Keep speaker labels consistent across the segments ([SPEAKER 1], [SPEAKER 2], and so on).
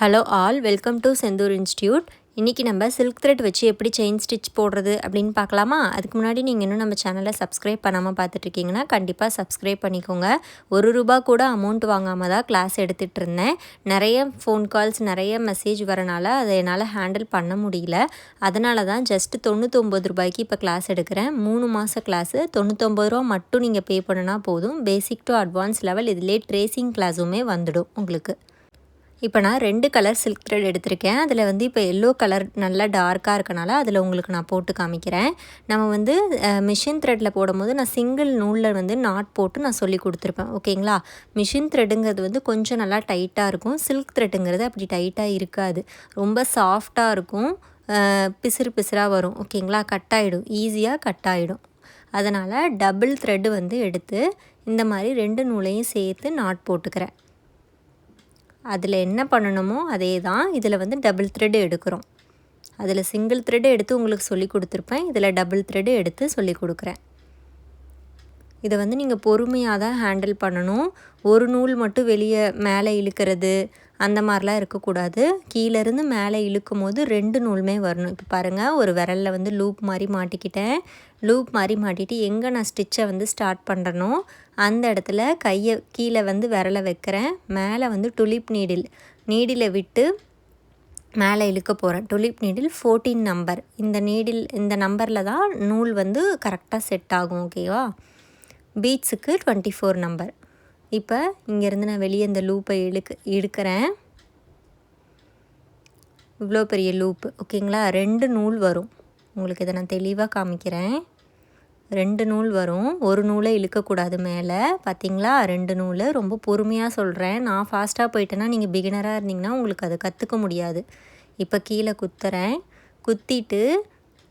[SPEAKER 1] Hello all welcome to Senthur institute இன்றைக்கி நம்ம silk thread வச்சு எப்படி செயின் ஸ்டிச் போடுறது அப்படின்னு பார்க்கலாமா? அதுக்கு முன்னாடி நீங்கள் இன்னும் நம்ம சேனலை சப்ஸ்கிரைப் பண்ணாமல் பார்த்துட்ருக்கீங்கன்னா கண்டிப்பாக சப்ஸ்கிரைப் பண்ணிக்கோங்க. ஒரு ரூபா கூட அமௌண்ட் வாங்காமல் தான் கிளாஸ் எடுத்துகிட்டு இருந்தேன். நிறைய ஃபோன் கால்ஸ் நிறைய மெசேஜ் வரனால அதை என்னால் ஹேண்டில் பண்ண முடியல. அதனால தான் ஜஸ்ட்டு தொண்ணூத்தொம்பது ரூபாய்க்கு இப்போ கிளாஸ் எடுக்கிறேன். மூணு மாத கிளாஸு தொண்ணூத்தொம்பது ரூபா மட்டும் நீங்கள் பே பண்ணுனா போதும். பேசிக் டு அட்வான்ஸ் லெவல் இதிலே ட்ரேசிங் கிளாஸுமே வந்துடும் உங்களுக்கு. இப்போ நான் ரெண்டு கலர் சில்க் த்ரெட் எடுத்திருக்கேன். அதில் வந்து இப்போ எல்லோ கலர் நல்லா டார்க்காக இருக்கனால அதில் உங்களுக்கு நான் போட்டு காமிக்கிறேன். நம்ம வந்து மிஷின் த்ரெட்டில் போடும்போது நான் சிங்கிள் நூலில் வந்து நாட் போட்டு நான் சொல்லி கொடுத்துருப்பேன். ஓகேங்களா மிஷின் த்ரெட்டுங்கிறது வந்து கொஞ்சம் நல்லா டைட்டாக இருக்கும். சில்க் த்ரெட்டுங்கிறது அப்படி டைட்டாக இருக்காது. ரொம்ப சாஃப்டாக இருக்கும். பிசிறு பிசிறாக வரும். ஓகேங்களா கட் ஆகிடும் ஈஸியாக கட் ஆகிடும் அதனால் டபுள் த்ரெட்டு வந்து எடுத்து இந்த மாதிரி ரெண்டு நூலையும் சேர்த்து நாட் போட்டுக்கிறேன். அதில் என்ன பண்ணணுமோ அதே தான் இதில் வந்து டபுள் த்ரெட்டு எடுக்கிறோம். அதில் சிங்கிள் த்ரெட்டு எடுத்து உங்களுக்கு சொல்லி கொடுத்துருப்பேன். இதில் டபுள் த்ரெட்டு எடுத்து சொல்லி கொடுக்குறேன். இதை வந்து நீங்கள் பொறுமையாக தான் ஹேண்டில் பண்ணணும். ஒரு நூல் மட்டும் வெளியே மேலே இழுக்கிறது அந்த மாதிரிலாம் இருக்கக்கூடாது. கீழேருந்து மேலே இழுக்கும் போது ரெண்டு நூலுமே வரணும். இப்போ பாருங்கள் ஒரு விரலில் வந்து லூப் மாதிரி மாட்டிக்கிட்டேன். லூப் மாதிரி மாட்டிட்டு எங்கே நான் ஸ்டிச்சை வந்து ஸ்டார்ட் பண்ணுறனோ அந்த இடத்துல கையை கீழே வந்து விரலை வைக்கிறேன். மேலே வந்து டுலிப் நீடில் நீடில் விட்டு மேலே இழுக்க போகிறேன் டுலிப் நீடில் ஃபோர்டீன் நம்பர் இந்த நீடில் இந்த நம்பரில் தான் நூல் வந்து கரெக்டாக செட் ஆகும் ஓகேவா பீட்ஸுக்கு டுவெண்ட்டி ஃபோர் நம்பர் இப்போ இங்கேருந்து நான் வெளியே இந்த லூப்பை இழுக்க இழுக்கிறேன். இவ்வளோ பெரிய லூப்பு. ஓகேங்களா? ரெண்டு நூல் வரும். உங்களுக்கு இதை நான் தெளிவாக காமிக்கிறேன். ரெண்டு நூல் வரும். ஒரு நூலை இழுக்கக்கூடாது மேலே. பார்த்தீங்களா? ரெண்டு நூல். ரொம்ப பொறுமையாக சொல்கிறேன். நான் ஃபாஸ்ட்டாக போயிட்டேன்னா நீங்கள் பிகினராக இருந்தீங்கன்னா உங்களுக்கு அதை கற்றுக்க முடியாது. இப்போ கீழே குத்துறேன். குத்திட்டு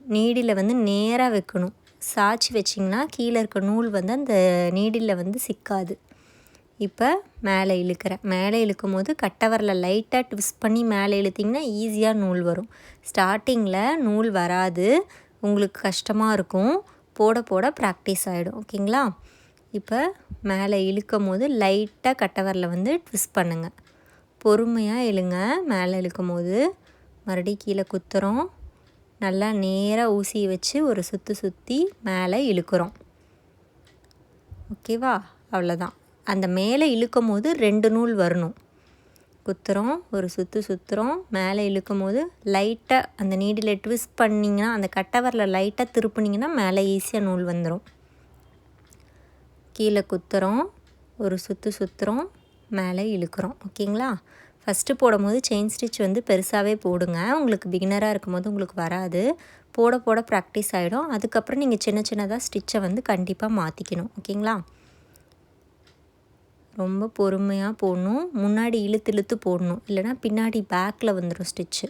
[SPEAKER 1] நீடியில் வந்து நேராக வைக்கணும். சாய்ச்சி வச்சிங்கன்னா கீழே இருக்க நூல் வந்து அந்த நீடில் வந்து சிக்காது. இப்போ மேலே இழுக்கிறேன். மேலே இழுக்கும் போது கட்டவரில் லைட்டாக ட்விஸ்ட் பண்ணி மேலே இழுத்திங்கன்னா ஈஸியாக நூல் வரும். ஸ்டார்டிங்கில் நூல் வராது. உங்களுக்கு கஷ்டமாக இருக்கும். போட போட ப்ராக்டிஸ் ஆகிடும் ஓகேங்களா இப்போ மேலே இழுக்கும் போது லைட்டாக கட்டவரில் வந்து ட்விஸ்ட் பண்ணுங்கள் பொறுமையாக இழுங்க. மேலே இழுக்கும் போது மறுபடியும் கீழே குத்துறோம். நல்லா நேராக ஊசியை வச்சு ஒரு சுற்றி சுற்றி மேலே இழுக்கிறோம். ஓகேவா அவ்வளோதான் அந்த மேலே இழுக்கும் போது ரெண்டு நூல் வரணும். குத்துறோம் ஒரு சுற்று சுற்றுறோம் மேலே இழுக்கும் போது லைட்டாக அந்த நீடில் ட்விஸ்ட் பண்ணிங்கன்னா அந்த கட்டவரில் லைட்டாக திருப்புனிங்கன்னா மேலே ஈஸியாக நூல் வந்துடும் கீழே குத்துறோம் ஒரு சுற்று சுற்றுறோம் மேலே இழுக்கிறோம். ஓகேங்களா? ஃபஸ்ட்டு போடும்போது செயின் ஸ்டிச் வந்து பெருசாகவே போடுங்க. உங்களுக்கு பிகினராக இருக்கும்போது உங்களுக்கு வராது. போட போட ப்ராக்டிஸ் ஆகிடும் அதுக்கப்புறம் நீங்கள் சின்ன சின்னதாக ஸ்டிச்சை வந்து கண்டிப்பாக மாற்றிக்கணும் ஓகேங்களா? ரொம்ப பொறுமையாக போடணும். முன்னாடி இழுத்து இழுத்து போடணும். இல்லைனா பின்னாடி பேக்கில் வந்துடும் ஸ்டிச்சு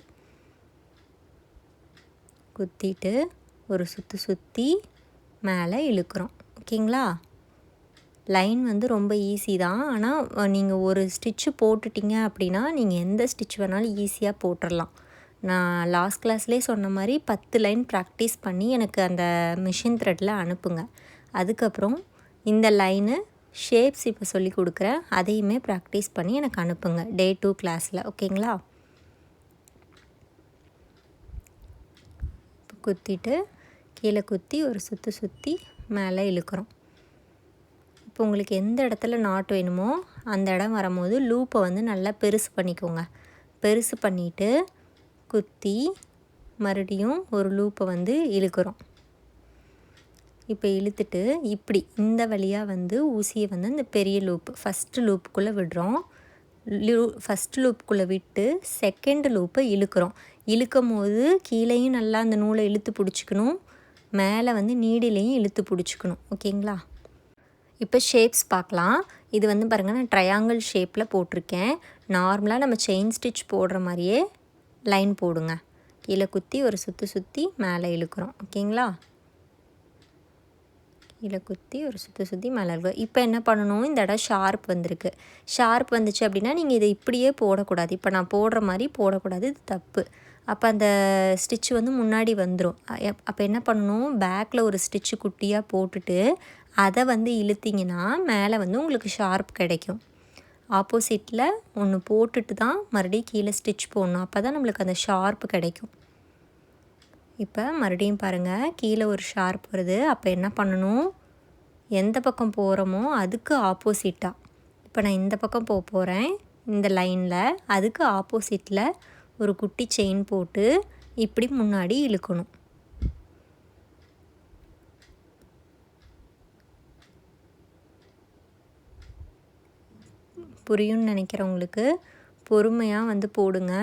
[SPEAKER 1] குத்திட்டு ஒரு சுற்றி சுற்றி மேலே இழுக்கிறோம். ஓகேங்களா? லைன் வந்து ரொம்ப ஈஸி தான். ஆனால் நீங்கள் ஒரு ஸ்டிச்சு போட்டுட்டிங்க அப்படின்னா நீங்கள் எந்த ஸ்டிச் வேணாலும் ஈஸியாக போட்டுடலாம் நான் லாஸ்ட் கிளாஸ்லேயே சொன்ன மாதிரி பத்து லைன் ப்ராக்டிஸ் பண்ணி எனக்கு அந்த மிஷின் த்ரெட்டில் அனுப்புங்க. அதுக்கப்புறம் இந்த லைனு ஷேப்ஸ் இப்போ சொல்லி கொடுக்குறேன். அதையுமே ப்ராக்டிஸ் பண்ணி எனக்கு அனுப்புங்க. டே டூ கிளாஸில் ஓகேங்களா குத்திட்டு கீழே குத்தி ஒரு சுற்றி சுற்றி மேலே இழுக்கிறோம். இப்போ உங்களுக்கு எந்த இடத்துல நாட் வேணுமோ அந்த இடம் வரும்போது லூப்பை வந்து நல்லா பெருசு பண்ணிக்கோங்க. பெருசு பண்ணிவிட்டு குத்தி மறுபடியும் ஒரு லூப்பை வந்து இழுக்கிறோம். இப்போ இழுத்துட்டு இப்படி இந்த வழியாக வந்து ஊசியை வந்து அந்த பெரிய லூப் ஃபஸ்ட்டு லூப்புக்குள்ளே விடுறோம். லூ ஃபஸ்ட் லூப்புக்குள்ளே விட்டு செகண்ட் லூப்பை இழுக்கிறோம். இழுக்கும் போது கீழேயும் நல்லா அந்த நூலை இழுத்து பிடிச்சிக்கணும். மேலே வந்து நீடிலையும் இழுத்து பிடிச்சிக்கணும். ஓகேங்களா? இப்போ ஷேப்ஸ் பார்க்கலாம். இது வந்து பாருங்கள் நான் ட்ரையாங்கிள் ஷேப்பில் போட்டிருக்கேன். நார்மலாக நம்ம செயின் ஸ்டிச் போடுற மாதிரியே லைன் போடுங்க. கீழே குத்தி ஒரு சுற்றி சுற்றி மேலே இழுக்கிறோம். ஓகேங்களா? கீழே குத்தி ஒரு சுற்றி சுற்றி மேலே இருக்கும் இப்போ என்ன பண்ணணும்? இந்த இடம் ஷார்ப் வந்திருக்கு. ஷார்ப் வந்துச்சு அப்படின்னா நீங்கள் இதை இப்படியே போடக்கூடாது. இப்போ நான் போடுற மாதிரி போடக்கூடாது. இது தப்பு. அப்போ அந்த ஸ்டிச்சு வந்து முன்னாடி வந்துடும் அப்போ என்ன பண்ணணும்? பேக்கில் ஒரு ஸ்டிச்சு குட்டியாக போட்டுட்டு அதை வந்து இழுத்திங்கன்னா மேலே வந்து உங்களுக்கு ஷார்ப் கிடைக்கும். ஆப்போசிட்டில் ஒன்று போட்டுட்டு தான் மறுபடியும் கீழே ஸ்டிச் போடணும். அப்போ தான் நம்மளுக்கு அந்த ஷார்ப்பு கிடைக்கும். இப்போ மறுபடியும் பாருங்கள் கீழே ஒரு ஷார்ப் வருது. அப்போ என்ன பண்ணணும்? எந்த பக்கம் போகிறோமோ அதுக்கு ஆப்போசிட்டாக இப்போ நான் இந்த பக்கம் போக போகிறேன் இந்த லைனில் அதுக்கு ஆப்போசிட்டில் ஒரு குட்டி செயின் போட்டு இப்படி முன்னாடி இழுக்கணும். புரியும்னு நினைக்கிறவங்களுக்கு பொறுமையாக வந்து போடுங்க.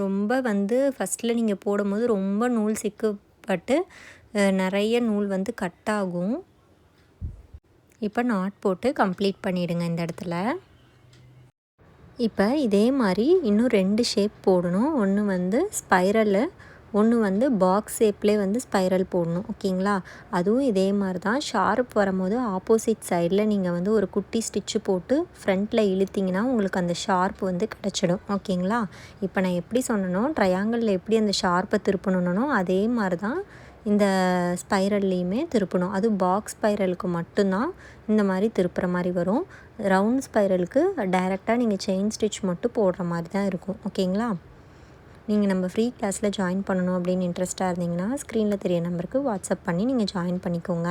[SPEAKER 1] ரொம்ப வந்து ஃபஸ்ட்டில் நீங்கள் போடும்போது ரொம்ப நூல் சிக்கப்பட்டு நிறைய நூல் வந்து கட் ஆகும். இப்போ நாட் போட்டு கம்ப்ளீட் பண்ணிவிடுங்க இந்த இடத்துல. இப்போ இதே மாதிரி இன்னும் ரெண்டு ஷேப் போடணும். ஒன்று வந்து ஸ்பைரலு ஒன்று வந்து பாக்ஸ் ஷேப்லேயே வந்து ஸ்பைரல் போடணும் ஓகேங்களா? அதுவும் இதே மாதிரி தான் ஷார்ப் வரும்போது ஆப்போசிட் சைடில் நீங்கள் வந்து ஒரு குட்டி ஸ்டிச்சு போட்டு ஃப்ரண்ட்டில் இழுத்திங்கன்னா உங்களுக்கு அந்த ஷார்ப் வந்து கிடச்சிடும் ஓகேங்களா? இப்போ நான் எப்படி சொன்னனோ ட்ரையாங்கிளில் எப்படி அந்த ஷார்ப்பை திருப்பணுன்னோ அதே மாதிரி தான் இந்த ஸ்பைரல்லையுமே திருப்பணும். அது பாக்ஸ் ஸ்பைரலுக்கு மட்டும்தான் இந்த மாதிரி திருப்புற மாதிரி வரும். ரவுண்ட் ஸ்பைரலுக்கு டைரெக்டாக நீங்கள் செயின் ஸ்டிச் மட்டும் போடுற மாதிரி தான் இருக்கும் ஓகேங்களா? நீங்கள் நம்ம ஃப்ரீ கிளாஸில் ஜாயின் பண்ணணும் அப்படின்னு இன்ட்ரெஸ்ட்டாக இருந்தீங்கன்னா ஸ்க்ரீனில் தெரிய நம்பருக்கு வாட்ஸ்அப் பண்ணி நீங்கள் ஜாயின் பண்ணிக்கோங்க.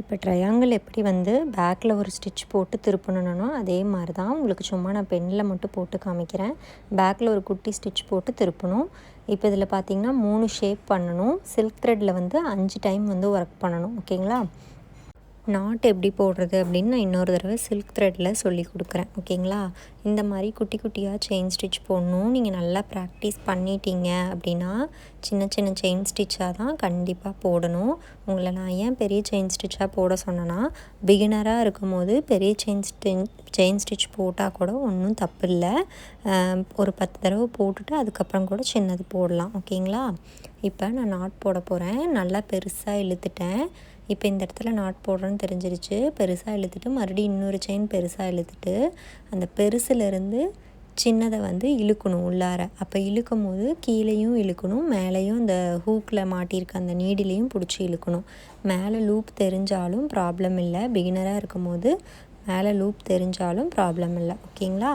[SPEAKER 1] இப்போ ட்ரையாங்கிள் எப்படி வந்து பேக்கில் ஒரு ஸ்டிச் போட்டு திருப்பணுன்னோ அதே மாதிரி தான் உங்களுக்கு சும்மா நான் பெண்ணில் மட்டும் போட்டு காமிக்கிறேன். பேக்கில் ஒரு குட்டி ஸ்டிச் போட்டு திருப்பணும். இப்போ இதில் பார்த்தீங்கன்னா மூணு ஷேப் பண்ணணும். சில்க் த்ரெட்டில் வந்து அஞ்சு டைம் வந்து ஒர்க் பண்ணணும். ஓகேங்களா நாட் எப்படி போடுறது அப்படின்னு நான் இன்னொரு தடவை சில்க் த்ரெட்டில் சொல்லி கொடுக்குறேன் ஓகேங்களா? இந்த மாதிரி குட்டி குட்டியாக செயின் ஸ்டிச் போடணும். நீங்கள் நல்லா ப்ராக்டிஸ் பண்ணிட்டீங்க அப்படின்னா சின்ன சின்ன செயின் ஸ்டிச்சாக தான் கண்டிப்பாக போடணும். உங்களை நான் ஏன் பெரிய செயின் ஸ்டிச்சாக போட சொன்னேன்னா பிகினராக இருக்கும் போது பெரிய செயின் ஸ்டிச் செயின் ஸ்டிச் போட்டால் கூட ஒன்றும் தப்பு இல்லை ஒரு பத்து தடவை போட்டுட்டு அதுக்கப்புறம் கூட சின்னது போடலாம் ஓகேங்களா? இப்போ நான் நாட் போட போகிறேன் நல்லா பெருசாக இழுத்துட்டேன். இப்போ இந்த இடத்துல நாட் போடுறேன்னு தெரிஞ்சிருச்சு. பெருசாக இழுத்துட்டு மறுபடியும் இன்னொரு செயின் பெருசாக இழுத்துட்டு அந்த பெருசுலேருந்து சின்னதை வந்து இழுக்கணும் உள்ளார. அப்போ இழுக்கும் போது கீழேயும் இழுக்கணும் மேலேயும் இந்த ஹூக்கில் மாட்டியிருக்க அந்த நீடிலையும் பிடிச்சி இழுக்கணும். மேலே லூப் தெரிஞ்சாலும் ப்ராப்ளம் இல்லை. பிகினராக இருக்கும் போது மேலே லூப் தெரிஞ்சாலும் ப்ராப்ளம் இல்லை. ஓகேங்களா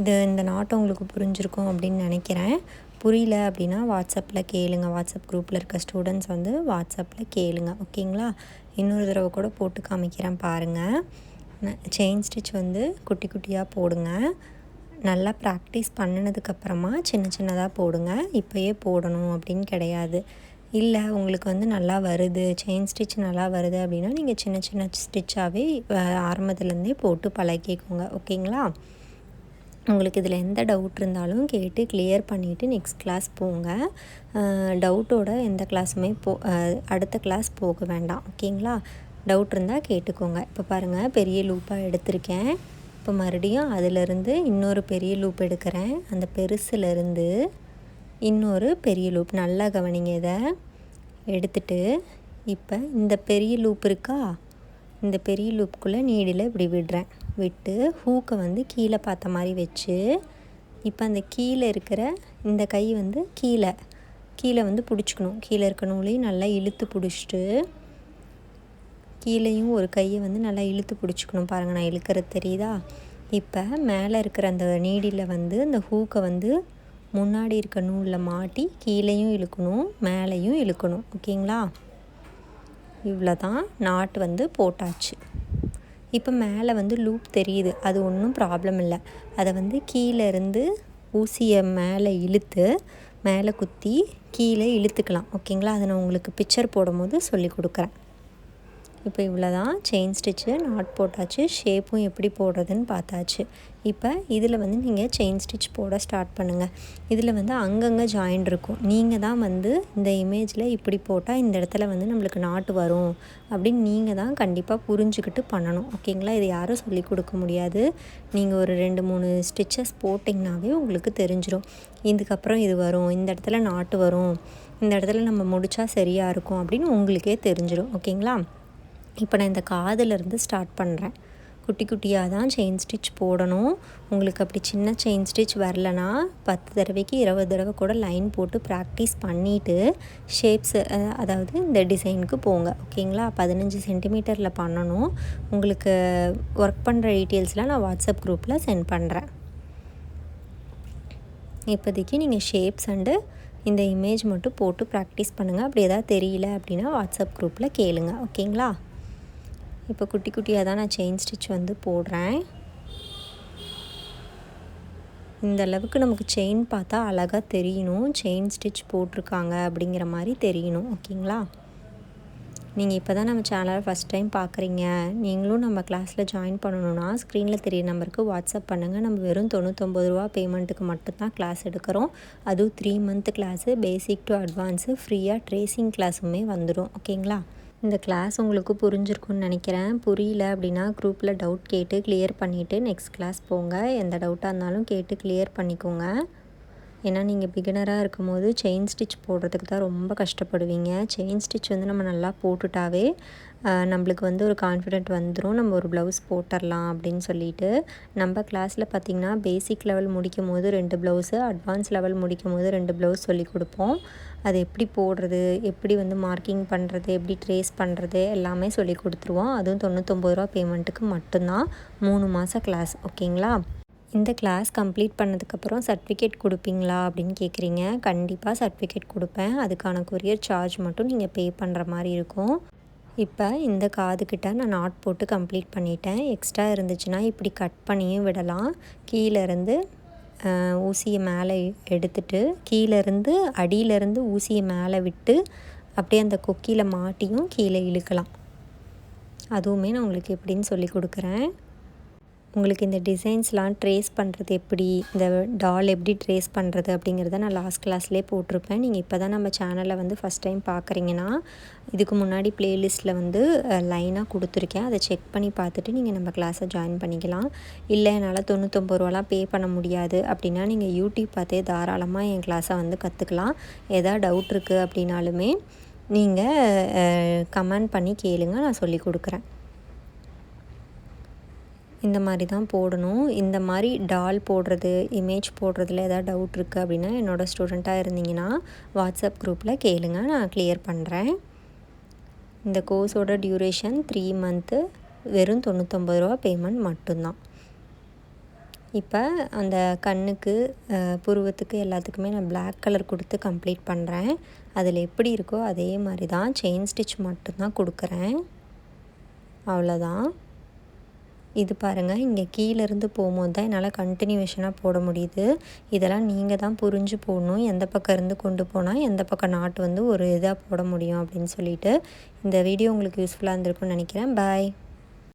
[SPEAKER 1] இது இந்த நாட்டம் உங்களுக்கு புரிஞ்சிருக்கும் அப்படின்னு நினைக்கிறேன். புரியல அப்படின்னா வாட்ஸ்அப்பில் கேளுங்க. வாட்ஸ்அப் குரூப்பில் இருக்க ஸ்டூடெண்ட்ஸ் வந்து வாட்ஸ்அப்பில் கேளுங்க. ஓகேங்களா? இன்னொரு தடவை கூட போட்டு காமிக்கிறேன் பாருங்கள் செயின் ஸ்டிச் வந்து குட்டி குட்டியாக போடுங்க. நல்லா ப்ராக்டிஸ் பண்ணினதுக்கப்புறமா சின்ன சின்னதாக போடுங்க. இப்போயே போடணும் அப்படின்னு கிடையாது. இல்லை உங்களுக்கு வந்து நல்லா வருது. செயின் ஸ்டிச் நல்லா வருது அப்படின்னா நீங்கள் சின்ன சின்ன ஸ்டிச்சாகவே ஆரம்பத்துலேருந்தே போட்டு பழகிக்கோங்க. ஓகேங்களா? உங்களுக்கு இதில் எந்த டவுட் இருந்தாலும் கேட்டு கிளியர் பண்ணிவிட்டு நெக்ஸ்ட் கிளாஸ் போங்க. டவுட்டோட எந்த கிளாஸுமே போ அடுத்த கிளாஸ் போக வேண்டாம். ஓகேங்களா டவுட் இருந்தால் கேட்டுக்கோங்க. இப்போ பாருங்கள் பெரிய லூப்பாக எடுத்திருக்கேன். இப்போ மறுபடியும் அதிலிருந்து இன்னொரு பெரிய லூப் எடுக்கிறேன். அந்த பெருசுலேருந்து இன்னொரு பெரிய லூப் நல்லா கவனிங்க இதை. எடுத்துட்டு இப்போ இந்த பெரிய லூப் இருக்கா? இந்த பெரிய லூப்புக்குள்ளே நீடில் இப்படி விடுறேன். விட்டு ஹூக்கை வந்து கீழே பார்த்த மாதிரி வச்சு இப்போ அந்த கீழே இருக்கிற இந்த கை வந்து கீழே கீழே வந்து பிடிச்சிக்கணும். கீழே இருக்க நூலையும் நல்லா இழுத்து பிடிச்சிட்டு கீழேயும் ஒரு கையை வந்து நல்லா இழுத்து பிடிச்சிக்கணும் பாருங்கள் நான் இழுக்கிறது தெரியுதா? இப்போ மேலே இருக்கிற அந்த நீடியில் வந்து அந்த ஹூக்கை வந்து முன்னாடி இருக்க நூலில் மாட்டி கீழேயும் இழுக்கணும் மேலேயும் இழுக்கணும். ஓகேங்களா? இவ்வளோ தான் நாட் வந்து போட்டாச்சு. இப்போ மேலே வந்து லூப் தெரியுது. அது ஒன்றும் ப்ராப்ளம் இல்லை. அதை வந்து கீழே இருந்து ஊசியை மேலே இழுத்து மேலே குத்தி கீழே இழுத்துக்கலாம். ஓகேங்களா அதை நான் உங்களுக்கு பிக்சர் போடும்போது சொல்லி கொடுக்குறேன். இப்போ இவ்வளோ தான் செயின் ஸ்டிச்சு நாட் போட்டாச்சு ஷேப்பும் எப்படி போடுறதுன்னு பார்த்தாச்சு. இப்போ இதில் வந்து நீங்கள் செயின் ஸ்டிச் போட ஸ்டார்ட் பண்ணுங்கள் இதில் வந்து அங்கங்கே ஜாயின் இருக்கும். நீங்கள் தான் வந்து இந்த இமேஜில் இப்படி போட்டால் இந்த இடத்துல வந்து நம்மளுக்கு நாட்டு வரும் அப்படின்னு நீங்கள் தான் கண்டிப்பாக புரிஞ்சுக்கிட்டு பண்ணணும். ஓகேங்களா இது யாரும் சொல்லி கொடுக்க முடியாது. நீங்கள் ஒரு ரெண்டு மூணு ஸ்டிச்சஸ் போட்டிங்கனாவே உங்களுக்கு தெரிஞ்சிடும் இதுக்கப்புறம் இது வரும். இந்த இடத்துல நாட்டு வரும். இந்த இடத்துல நம்ம முடித்தா சரியாக இருக்கும் அப்படின்னு உங்களுக்கே தெரிஞ்சிடும் ஓகேங்களா இப்போ நான் இந்த காதிலிருந்து ஸ்டார்ட் பண்ணுறேன் குட்டி குட்டியாக தான் செயின் ஸ்டிச் போடணும். உங்களுக்கு அப்படி சின்ன செயின் ஸ்டிச் வரலனா பத்து தடவைக்கு இருபது தடவை கூட லைன் போட்டு ப்ராக்டிஸ் பண்ணிவிட்டு ஷேப்ஸ் அதாவது இந்த டிசைனுக்கு போங்க. ஓகேங்களா பதினஞ்சு சென்டிமீட்டரில் பண்ணணும். உங்களுக்கு ஒர்க் பண்ணுற டீட்டெயில்ஸ்லாம் நான் வாட்ஸ்அப் குரூப்பில் சென்ட் பண்ணுறேன் இப்போதைக்கு நீங்கள் ஷேப்ஸ் அண்டு இந்த இமேஜ் மட்டும் போட்டு ப்ராக்டிஸ் பண்ணுங்கள் அப்படி எதாவது தெரியல அப்படின்னா வாட்ஸ்அப் குரூப்பில் கேளுங்க. ஓகேங்களா இப்போ குட்டி குட்டியாக தான் நான் செயின் ஸ்டிச் வந்து போடுறேன். இந்த அளவுக்கு நமக்கு செயின் பார்த்தா அழகாக தெரியணும். செயின் ஸ்டிச் போட்டிருக்காங்க அப்படிங்கிற மாதிரி தெரியணும். ஓகேங்களா? நீங்கள் இப்போ தான் நம்ம சேனலை ஃபஸ்ட் டைம் பார்க்குறீங்க. நீங்களும் நம்ம கிளாஸில் ஜாயின் பண்ணணுன்னா ஸ்க்ரீனில் தெரிய நம்பருக்கு வாட்ஸ்அப் பண்ணுங்கள் நம்ம வெறும் தொண்ணூற்றொம்பது ரூபா பேமெண்ட்டுக்கு மட்டும்தான் கிளாஸ் எடுக்கிறோம். அதுவும் three month class basic to advance ஃப்ரீயாக ட்ரேசிங் கிளாஸுமே வந்துடும். ஓகேங்களா? இந்த கிளாஸ் உங்களுக்கு புரிஞ்சிருக்குன்னு நினைக்கிறேன். புரியல அப்படின்னா குரூப்பில் டவுட் கேட்டு கிளியர் பண்ணிவிட்டு நெக்ஸ்ட் கிளாஸ் போங்க. எந்த டவுட்டாக இருந்தாலும் கேட்டு கிளியர் பண்ணிக்கோங்க. ஏன்னா நீங்கள் பிகினராக இருக்கும்போது செயின் ஸ்டிச் போடுறதுக்கு தான் ரொம்ப கஷ்டப்படுவீங்க. செயின் ஸ்டிச் வந்து நம்ம நல்லா போட்டுட்டாவே நம்மளுக்கு வந்து ஒரு கான்ஃபிடென்ட் வந்துடும் நம்ம ஒரு ப்ளவுஸ் போட்டுடலாம் அப்படின்னு சொல்லிட்டு. நம்ம கிளாஸில் பார்த்திங்கன்னா பேசிக் லெவல் முடிக்கும் போது ரெண்டு ப்ளவுஸு அட்வான்ஸ் லெவல் முடிக்கும் போது ரெண்டு ப்ளவுஸ் சொல்லி கொடுப்போம். அது எப்படி போடுறது எப்படி வந்து மார்க்கிங் பண்ணுறது எப்படி ட்ரேஸ் பண்ணுறது எல்லாமே சொல்லி கொடுத்துருவோம். அதுவும் தொண்ணூற்றொம்பது ரூபா பேமெண்ட்டுக்கு மட்டும்தான். மூணு மாதம் கிளாஸ் ஓகேங்களா? இந்த கிளாஸ் கம்ப்ளீட் பண்ணதுக்கப்புறம் சர்டிஃபிகேட் கொடுப்பீங்களா அப்படின்னு கேட்குறீங்க கண்டிப்பாக சர்டிஃபிகேட் கொடுப்பேன். அதுக்கான கொரியர் சார்ஜ் மட்டும் நீங்கள் பே பண்ணுற மாதிரி இருக்கும். இப்போ இந்த காதுக்கிட்ட நான் நாட் போட்டு கம்ப்ளீட் பண்ணிட்டேன். எக்ஸ்ட்ரா இருந்துச்சுன்னா இப்படி கட் பண்ணியும் விடலாம். கீழேருந்து ஊசியை மேலே எடுத்துட்டு கீழேருந்து அடியிலேருந்து ஊசியை மேலே விட்டு அப்படியே அந்த கொக்கியில் மாட்டியும் கீழே இழுக்கலாம். அதுவுமே நான் உங்களுக்கு எப்படின்னு சொல்லி கொடுக்குறேன். உங்களுக்கு இந்த டிசைன்ஸ்லாம் ட்ரேஸ் பண்ணுறது எப்படி? இந்த டால் எப்படி ட்ரேஸ் பண்ணுறது அப்படிங்கிறத நான் லாஸ்ட் கிளாஸ்லேயே போட்டிருப்பேன். நீங்கள் இப்போ தான் நம்ம சேனலை வந்து ஃபஸ்ட் டைம் பார்க்குறீங்கன்னா இதுக்கு முன்னாடி ப்ளேலிஸ்ட்டில் வந்து லைனாக கொடுத்துருக்கேன். அதை செக் பண்ணி பார்த்துட்டு நீங்கள் நம்ம கிளாஸை ஜாயின் பண்ணிக்கலாம். இல்லை என்னால் தொண்ணூற்றொம்பது ரூபாலாம் பே பண்ண முடியாது அப்படின்னா நீங்கள் யூடியூப் பார்த்தே தாராளமாக என் கிளாஸை வந்து கற்றுக்கலாம் எதாவது டவுட் இருக்குது அப்படின்னாலுமே நீங்கள் கமெண்ட் பண்ணி கேளுங்க. நான் சொல்லி கொடுக்குறேன். இந்த மாதிரி தான் போடணும். இந்த மாதிரி டால் போடுறது இமேஜ் போடுறதுல ஏதாவது டவுட் இருக்குது அப்படின்னா என்னோடய ஸ்டூடெண்ட்டாக இருந்தீங்கன்னா வாட்ஸ்அப் குரூப்பில் கேளுங்க நான் கிளியர் பண்ணுறேன் இந்த கோர்ஸோட டியூரேஷன் த்ரீ மந்த்து வெறும் தொண்ணூற்றொம்பது ரூபா பேமெண்ட் மட்டும்தான். இப்போ அந்த கண்ணுக்கு புருவத்துக்கு எல்லாத்துக்குமே நான் பிளாக் கலர் கொடுத்து கம்ப்ளீட் பண்ணுறேன் அதில் எப்படி இருக்கோ அதே மாதிரி தான் செயின் ஸ்டிச் மட்டும்தான் கொடுக்குறேன். அவ்வளோதான் இது பாருங்கள் இங்கே கீழேருந்து போகும்போது தான் என்னால் கண்டினியூவேஷனாக போட முடியுது. இதெல்லாம் நீங்கள் தான் புரிஞ்சு போடணும். எந்த பக்கம் இருந்து கொண்டு போனால் எந்த பக்கம் நாட்டு வந்து ஒரு இதாக போட முடியும் அப்படின்னு சொல்லிட்டு இந்த வீடியோ உங்களுக்கு யூஸ்ஃபுல்லாக இருந்திருக்கும்னு நினைக்கிறேன். பாய்